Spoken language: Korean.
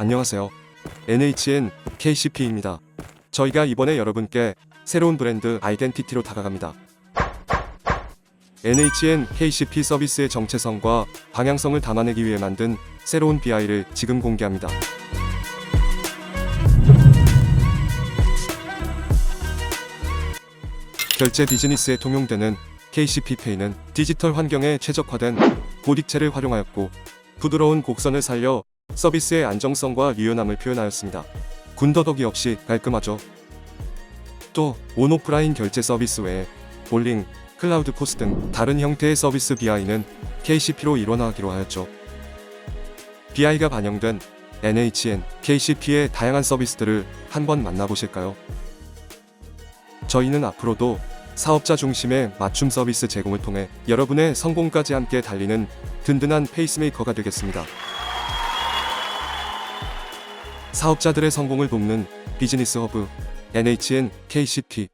안녕하세요. NHN KCP입니다. 저희가 이번에 여러분께 새로운 브랜드 아이덴티티로 다가갑니다. NHN KCP 서비스의 정체성과 방향성을 담아내기 위해 만든 새로운 BI를 지금 공개합니다. 결제 비즈니스에 통용되는 KCP페이는 디지털 환경에 최적화된 고딕체를 활용하였고 부드러운 곡선을 살려 서비스의 안정성과 유연함을 표현하였습니다. 군더더기 없이 깔끔하죠. 또 온오프라인 결제 서비스 외에 볼링, 클라우드 포스 등 다른 형태의 서비스 BI는 KCP로 일원화하기로 하였죠. BI가 반영된 NHN, KCP의 다양한 서비스들을 한번 만나보실까요? 저희는 앞으로도 사업자 중심의 맞춤 서비스 제공을 통해 여러분의 성공까지 함께 달리는 든든한 페이스메이커가 되겠습니다. 사업자들의 성공을 돕는 비즈니스 허브 NHN KCP